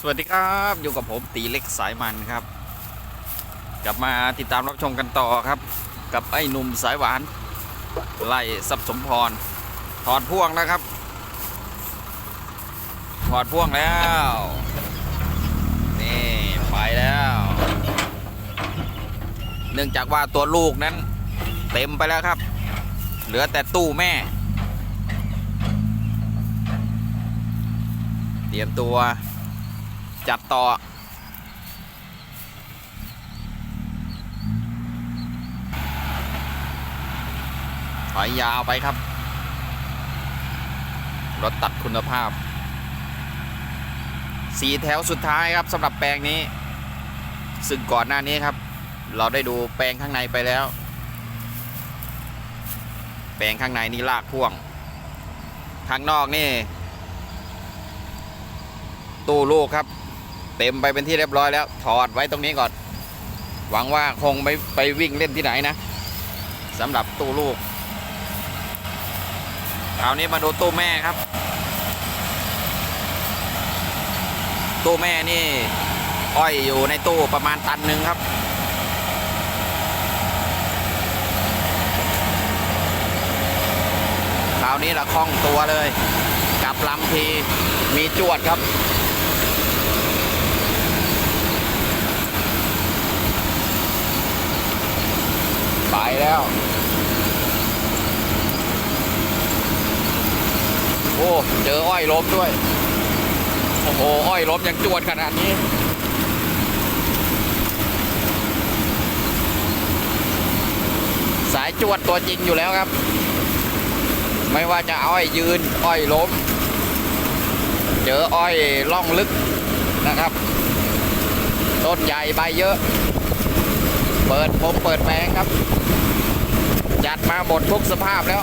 สวัสดีครับอยู่กับผมตีเล็กสายมันครับ กลับมาติดตามรับชมกันต่อครับ กับไอ้หนุ่มสายหวาน ไล่สับสมพร ถอดพ่วงแล้วครับ ถอดพ่วงแล้ว นี่ ไปแล้ว เนื่องจากว่าตัวลูกนั้น เต็มไปแล้วครับ เหลือแต่ตู้แม่ เตรียมตัว จัดต่อ ถอยยาวไปครับ รถตัดคุณภาพ สีแถวสุดท้ายครับสำหรับแปลงนี้ ซึ่งก่อนหน้านี้ครับ เราได้ดูแปลงข้างในไปแล้ว แปลงข้างในนี่ลากพ่วง ข้างนอกนี่ตู้ลูกครับ เต็มไปเป็นที่เรียบร้อยแล้ว ถอดไว้ตรงนี้ก่อน หวังว่าคงไม่ไปวิ่งเล่นที่ไหนนะสำหรับตู้ลูกคราวนี้มาดูตู้แม่ครับ ตู้แม่นี่ อ้อยอยู่ในตู้ประมาณตันหนึ่งครับ คราวนี้ละคล่องตัวเลย กลับลำทีมีจวดครับ ไปแล้ว โอ้ เจออ้อยล้มด้วย โอ้โห อ้อยล้มยังจวดขนาดนี้สายจวดตัวจริงอยู่แล้วครับ ไม่ว่าจะอ้อยยืน อ้อยล้ม เจออ้อยล่องลึกนะครับ ต้นใหญ่ใบเยอะ เปิดผมเปิดแปลงครับ จัดมาหมดทุกสภาพแล้ว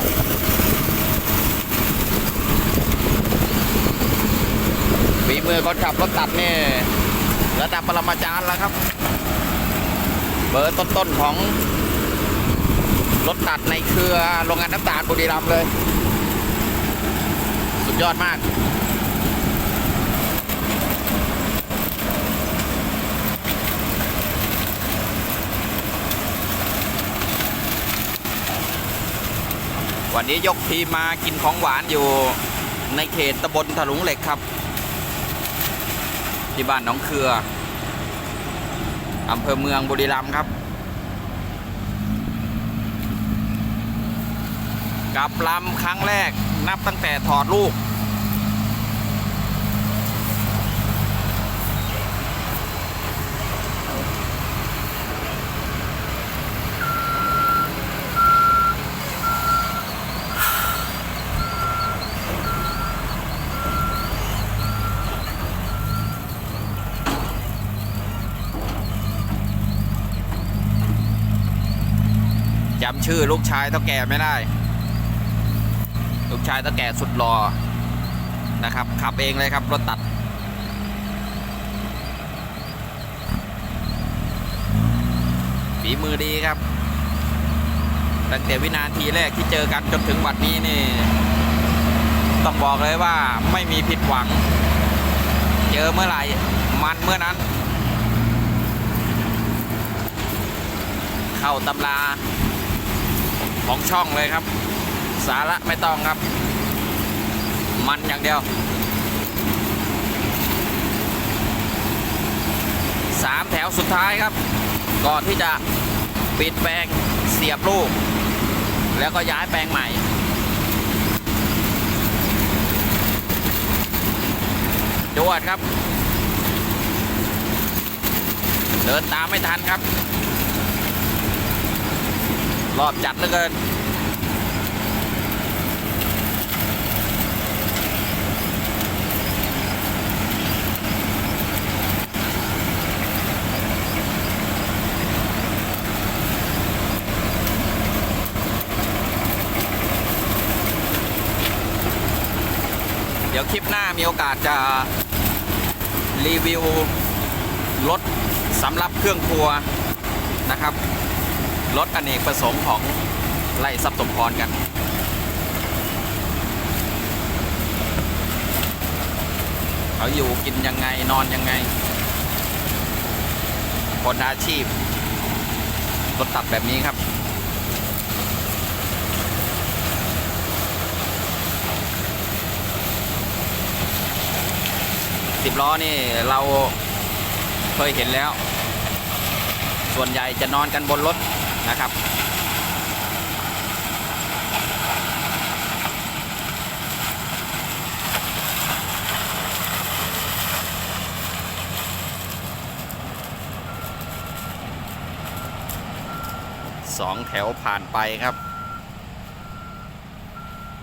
ฝีมือคนขับรถตัดนี่ระดับปรมาจารย์แล้วครับ เบอร์ต้นๆของรถตัดในเครือโรงงานน้ำตาลบุรีรัมย์เลย สุดยอดมาก วันนี้ยกทีมมากินของหวานอยู่ในเขตตำบลถลุงเหล็กครับ ที่บ้านหนองเครืออำเภอเมืองบุรีรัมย์ครับกลับลำครั้งแรกนับตั้งแต่ถอดลูก ชื่อลูกชายเท่าแก่ไม่ได้ ลูกชายเท่าแก่สุดหล่อนะครับ ขับเองเลยครับ รถตัด ฝีมือดีครับ ตั้งแต่วินาทีแรกที่เจอกันจนถึงวันนี้นี่ ต้องบอกเลยว่าไม่มีผิดหวัง เจอเมื่อไหร่มันเมื่อนั้น เข้าตำรา ของช่องเลยครับ สาระไม่ต้องครับ มันอย่างเดียว สามแถวสุดท้ายครับ ก่อนที่จะปิดแปลงเสียบลูก แล้วก็ย้ายแปลงใหม่จวดครับ เดินตามไม่ทันครับ รอบจัดเหลือเกินเดี๋ยวคลิปหน้ามีโอกาสจะรีวิวรถสำหรับเครื่องครัวนะครับ รถอเนกประสงค์ของไล่ซับสมพรกัน เขาอยู่กินยังไงนอนยังไง คนอาชีพ รถตัดแบบนี้ครับสิบล้อนี่เราเคยเห็นแล้ว ส่วนใหญ่จะนอนกันบนรถ นะครับ สองแถวผ่านไปครับ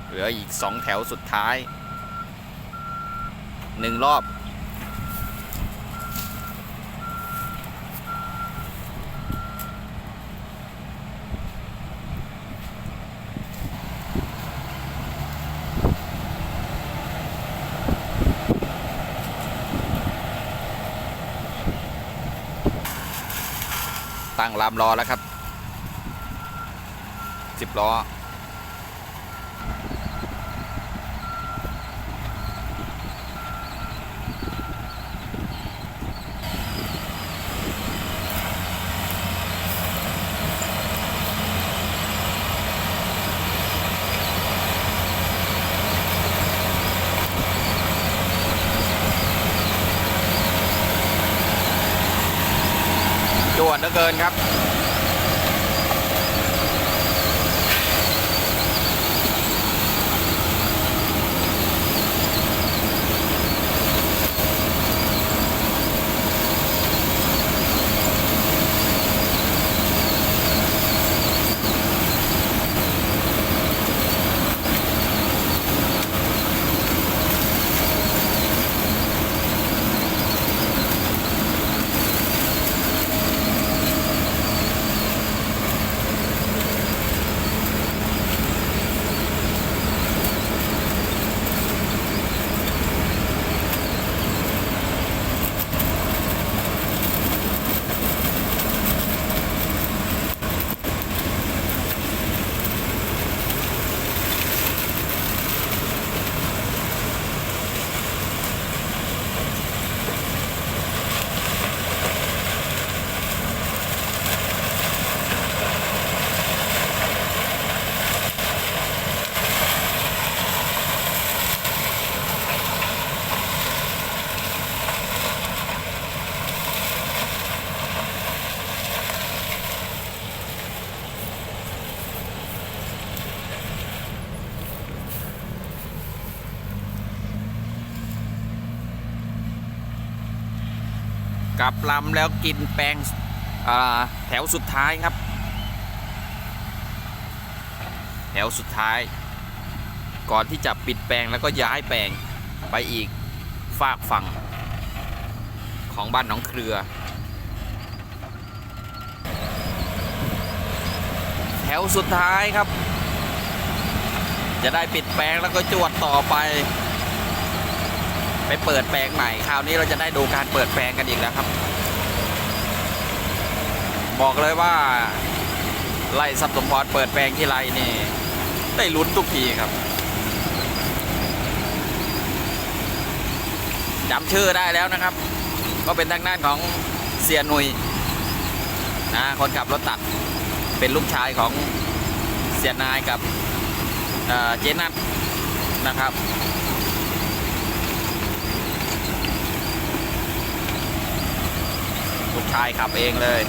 เหลืออีกสองแถวสุดท้ายหนึ่งรอบ ตั้งลามรอแล้วครับสิบล้อ จวดเหลือเกินครับ กลับลำแล้วกินแปลงแถวสุดท้ายครับ แถวสุดท้าย ก่อนที่จะปิดแปลงแล้วก็ย้ายแปลงไปอีกฝากฝั่งของบ้านหนองเครือ แถวสุดท้ายครับ จะได้ปิดแปลงแล้วก็จวดต่อไป ไปเปิดแปลงใหม่ คราวนี้เราจะได้ดูการเปิดแปลงกันอีกแล้วครับ บอกเลยว่าไล่ซับสมพรเปิดแปลงที่ไรนี่ ได้ลุ้นทุกทีครับจำชื่อได้แล้วนะครับ ก็เป็นทางด้านของเสียหนุยนะคนขับรถตัดเป็นลูกชายของเสียนายกับเเจนัทนะครับ ลูกชายขับเองเลย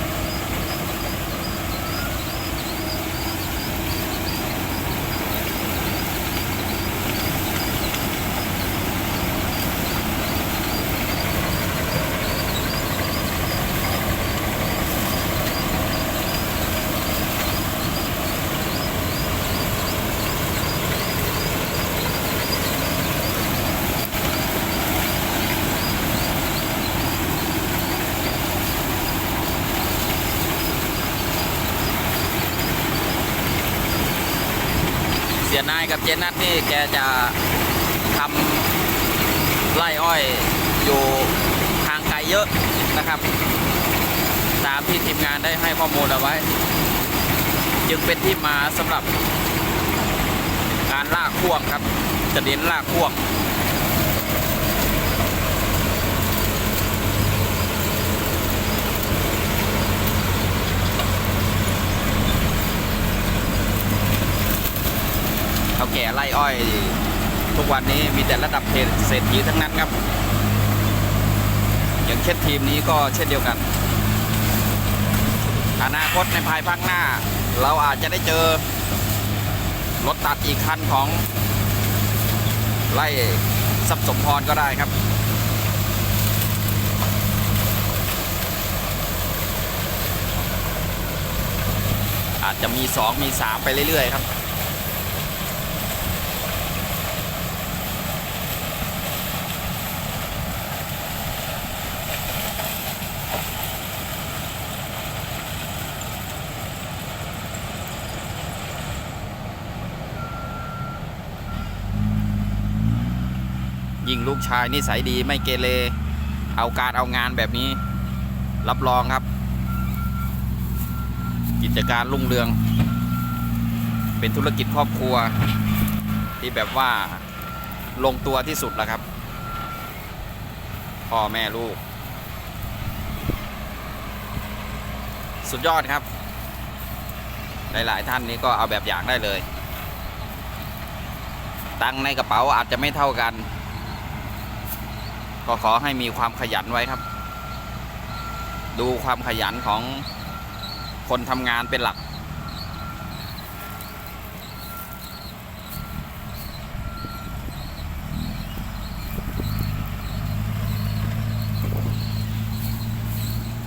ายกับเจนัทนี่แกจะทำไร่อ้อยอยู่ทางไกลเยอะนะครับ ตามที่ทีมงานได้ให้ข้อมูลเอาไว้ จึงเป็นที่มาสำหรับการลากพ่วงครับจะเน้นลากพ่วง แก่ไล่อ้อย ทุกวันนี้มีแต่ระดับเศรษฐีทั้งนั้นครับ อย่างเช่นทีมนี้ก็เช่นเดียวกัน อนาคตในภายภาคหน้า เราอาจจะได้เจอรถตัดอีกคันของไล่ทรัพย์สมพรก็ได้ครับอาจจะมี 2 มี 3 ไปเรื่อย ๆ ครับ ยิ่งลูกชายนิสัยดีไม่เกเรเอาการเอางานแบบนี้ รับรองครับ กิจการรุ่งเรือง เป็นธุรกิจครอบครัว ที่แบบว่าลงตัวที่สุดแล้วครับ พ่อแม่ลูก สุดยอดครับ หลาย ๆ ท่านนี้ก็เอาแบบอย่างได้เลย ตังในกระเป๋าอาจจะไม่เท่ากัน ก็ขอให้มีความขยันไว้ครับ ดูความขยันของคนทำงานเป็นหลัก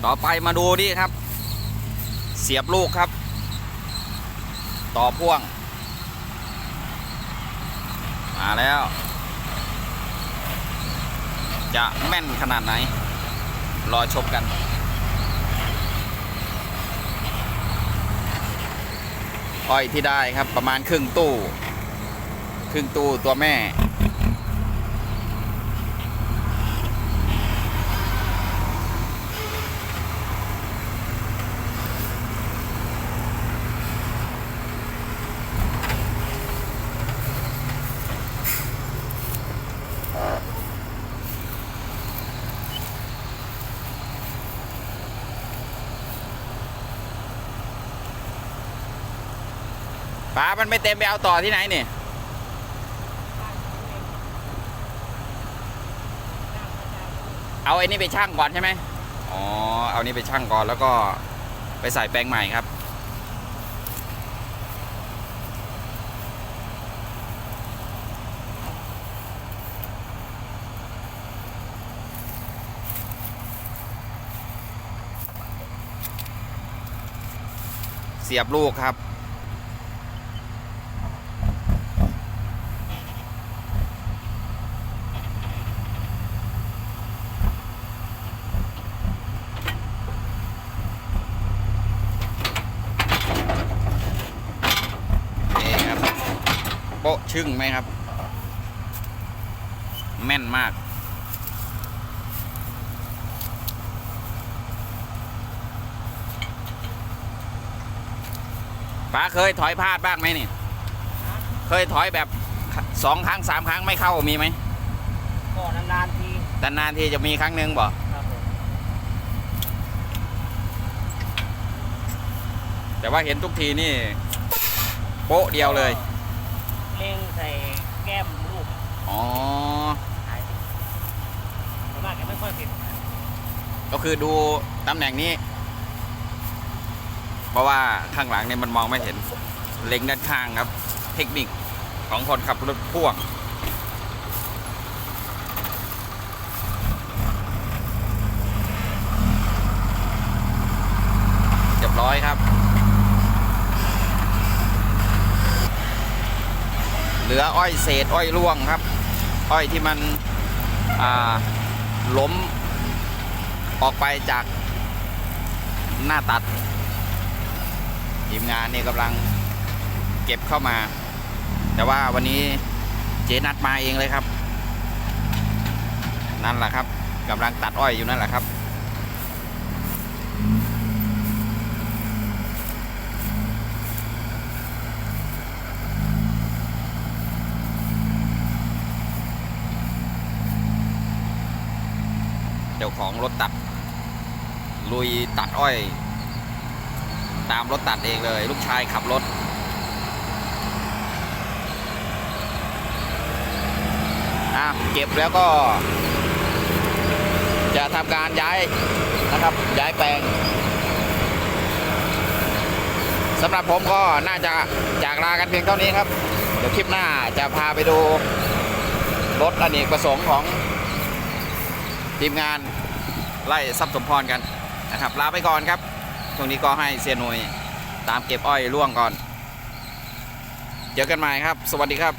ต่อไปมาดูนี่ครับ เสียบลูกครับ ต่อพ่วง มาแล้ว จะแม่นขนาดไหน รอชมกันอ้อยที่ได้ครับประมาณครึ่งตู้ ครึ่งตู้ตัวแม่ ป้ามันไม่เต็มไปเอาต่อที่ไหนนี่เอาไอ้นี่ไปช่างก่อนใช่ไหมอ๋อ เอานี่ไปช่างก่อนแล้วก็ไปใส่แปลงใหม่ครับ เสียบลูกครับ นี่ครับ โป๊ะ ชึ่งไหมครับ แม่นมาก ป้าเคยถอยพลาดบ้างไหมนี่ เคยถอยแบบสองครั้งสามครั้งไม่เข้ามีไหมก็นานๆทีแต่นานทีจะมีครั้งหนึ่งบ่ครับผมแต่ว่าเห็นทุกทีนี่ โป๊ะเดียวเลย เล็งใส่แก้มลูกอ๋อ หายส่วนมากจะไม่ค่อยผิดก็คือดูตำแหน่งนี้ เพราะว่าข้างหลังเนี่ยมันมองไม่เห็น เล็งด้านข้างครับ เทคนิคของคนขับรถพ่วง เรียบร้อยครับ เห ลืออ้อยเศษอ้อยร่วงครับ อ้อยที่มันล้มออกไปจากหน้าตัดทีมงานนี่กำลังเก็บเข้ามา แต่ว่าวันนี้เจนัดมาเองเลยครับ นั่นแหละครับกำลังตัดอ้อยอยู่นั่นแหละครับ จ้าของรถตัด ลุยตัดอ้อย ตามรถตัดเองเลย ลูกชายขับรถเก็บแล้วก็ จะทำการย้ายนะครับ ย้ายแปลงสำหรับผมก็น่าจะจากลากันเพียงเท่านี้ครับ เดี๋ยวคลิปหน้าจะพาไปดูรถอเนกประสงค์ของ ทีมงานไล่ทรัพย์สมพรกันนะครับลาไปก่อนครับช่วงนี้ก็ให้เสียหนุยตามเก็บอ้อยร่วงก่อน เจอกันใหม่ครับ สวัสดีครับ